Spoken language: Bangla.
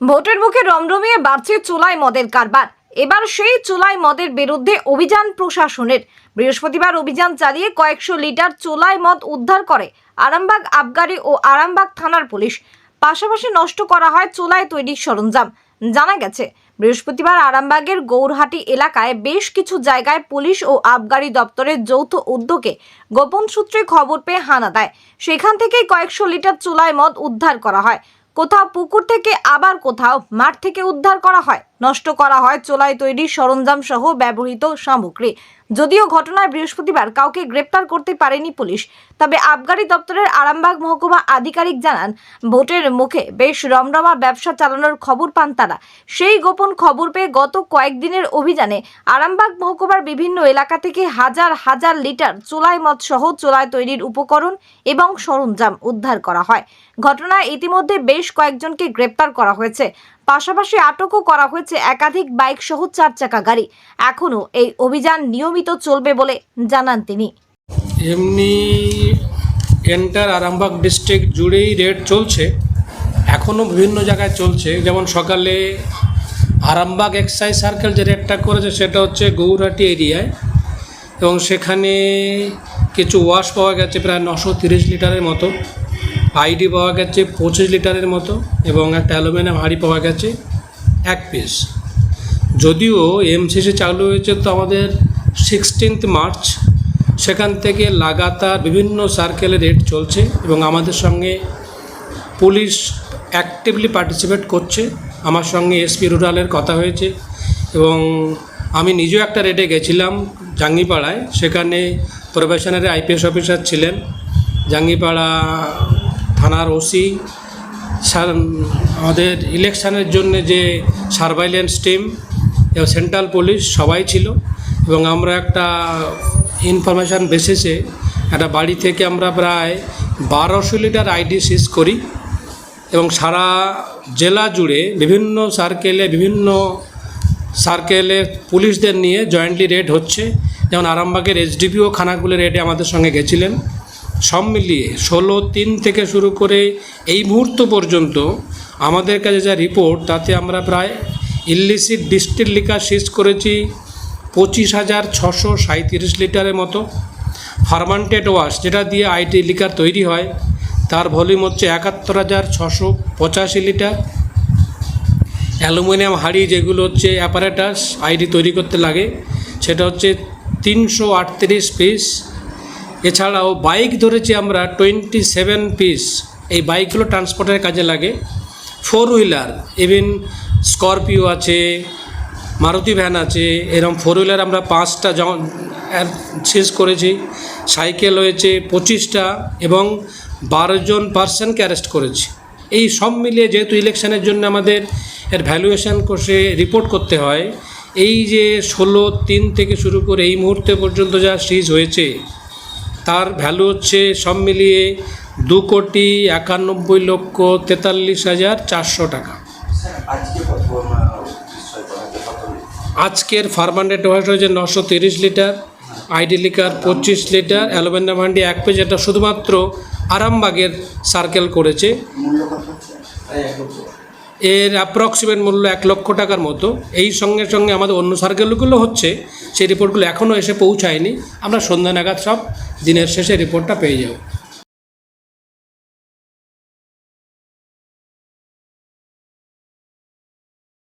ভোটের মুখে রমরমিয়ে বাড়ছে চোলাই মদের কারবার। এবার সেই চোলাই মদের বিরুদ্ধে অভিযান প্রশাসনের। বৃহস্পতিবার অভিযান চালিয়ে কয়েকশো লিটার চোলাই মদ উদ্ধার করে আরামবাগ আবগারি ও আরামবাগ থানার পুলিশ। পাশাপাশি নষ্ট করা হয় চোলাই তৈরির সরঞ্জাম। জানা গেছে, বৃহস্পতিবার আরামবাগের গৌরহাটি এলাকায় বেশ কিছু জায়গায় পুলিশ ও আবগারি দপ্তরের যৌথ উদ্যোগে গোপন সূত্রে খবর পেয়ে হানা দেয়। সেখান থেকেই কয়েকশো লিটার চুলায় মদ উদ্ধার করা হয়। কোথাও পুকুর থেকে আবার কোথাও মাঠ থেকে উদ্ধার করা হয়। নষ্ট করা হয় চোলাই তৈরি সরঞ্জাম সহ ব্যবহৃত সামগ্রী। যদিও ঘটনায় বৃহস্পতিবার কাউকে গ্রেপ্তার করতে পারেনি পুলিশ, তবে আবগারি দপ্তরের আরামবাগ মহকুমা আধিকারিক জানান, ভোটের মুখে বেশ রমরমা ব্যবসা চালানোর খবর পান তারা। সেই গোপন খবর পেয়ে গত কয়েকদিনের অভিযানে আরামবাগ মহকুমার বিভিন্ন এলাকা থেকে হাজার হাজার লিটার চোলাই মদ সহ চোলাই তৈরির উপকরণ এবং সরঞ্জাম উদ্ধার করা হয়। ঘটনায় ইতিমধ্যে বেশ কয়েকজনকে গ্রেপ্তার করা হয়েছে। পাশাপাশি আটকও করা হয়েছে একাধিক বাইক সহ চার চাকা গাড়ি। এখনও এই অভিযান নিয়মিত চলবে বলে জানান তিনি। এমনি এন্টার আরামবাগ ডিস্ট্রিক্ট জুড়েই রেড চলছে, এখনও বিভিন্ন জায়গায় চলছে। যেমন সকালে আরামবাগ এক্সাইজ সার্কেল যে রেডটা করেছে, সেটা হচ্ছে গৌরহাটি এরিয়ায়। এবং সেখানে কিছু ওয়াশ পাওয়া গেছে, প্রায় নশো তিরিশ লিটারের মতো। আইডি পাওয়া গেছে পঁচিশ লিটারের মতো এবং একটা অ্যালুমিনিয়াম হাঁড়ি পাওয়া গেছে এক পিস। যদিও এমসিসি চালু হয়েছে তো আমাদের সিক্সটিন্থ মার্চ সেখান থেকে লাগাতার বিভিন্ন সার্কেলের রেড চলছে এবং আমাদের সঙ্গে পুলিশ অ্যাক্টিভলি পার্টিসিপেট করছে। আমার সঙ্গে এসপি রুরালের কথা হয়েছে এবং আমি নিজেও একটা রেডে গেছিলাম জাঙ্গিপাড়ায়। সেখানে প্রফেশনারি আইপিএস অফিসার ছিলেন। জাঙ্গিপাড়া থানার ওসি সার আমাদের ইলেকশানের জন্য যে সার্ভাইলেন্স টিম এবং সেন্ট্রাল পুলিশ সবাই ছিল এবং আমরা একটা ইনফরমেশান বেসিসে একটা বাড়ি থেকে আমরা প্রায় বারোশো লিটার আইডি সিজ করি এবং সারা জেলা জুড়ে বিভিন্ন সার্কেলে বিভিন্ন সার্কেলে পুলিশদের নিয়ে জয়েন্টলি রেড হচ্ছে। যেমন আরামবাগের এসডিপিও খানাগুলো রেডে আমাদের সঙ্গে গেছিলেন। সব মিলিয়ে ষোলো তিন থেকে শুরু করে এই মুহূর্ত পর্যন্ত আমাদের কাছে যা রিপোর্ট তাতে আমরা প্রায় ইলিসিট ডিস্টিল লিকার সিজ করেছি পঁচিশ হাজার ছশো সাঁত্রিশ লিটারের মতো। ফার্মান্টেড ওয়াশ যেটা দিয়ে আইটি লিকার তৈরি হয়, তার ভলিউম হচ্ছে একাত্তর হাজার ছশো পঁচাশি লিটার। অ্যালুমিনিয়াম হাড়ি যেগুলো হচ্ছে অ্যাপারেটাস আইডি তৈরি করতে লাগে, সেটা হচ্ছে তিনশো আটত্রিশ পিস এছাড়াও বাইক ধরেছি আমরা টোয়েন্টি সেভেন পিস এই বাইকগুলো ট্রান্সপোর্টের কাজে লাগে। ফোর হুইলার ইভিন স্করপিও আছে, মারুতি ভ্যান আছে এরকম ফোর হুইলার আমরা পাঁচটা শেষ করেছি। সাইকেল হয়েছে পঁচিশটা এবং বারো জন পার্সনকে অ্যারেস্ট করেছি। এই সব মিলিয়ে যেহেতু ইলেকশনের জন্য আমাদের এর ভ্যালুয়েশন করে রিপোর্ট করতে হয়, এই যে ষোলো তিন থেকে শুরু করে এই মুহূর্তে পর্যন্ত যা সিজ হয়েছে তার ভ্যালু হচ্ছে সব মিলিয়ে দু কোটি একানব্বই লক্ষ তেতাল্লিশ হাজার চারশো টাকা। আজকের ফার্মান্ডেড ওয়াশ হয়েছে নশো তিরিশ লিটার আইডি লিকার পঁচিশ লিটার অ্যালুমিনিয়াম হান্ডি এক পেজ এটা শুধুমাত্র আরামবাগের সার্কেল করেছে। এর অ্যাপ্রক্সিমেট মূল্য এক লক্ষ টাকার মতো। এই সঙ্গে সঙ্গে আমাদের অন্য সার্কেলগুলো হচ্ছে, সেই রিপোর্টগুলো এখনও এসে পৌঁছায়নি। আমরা সন্ধ্যা নাগাদ সব দিনের শেষে রিপোর্টটা পেয়ে যাব।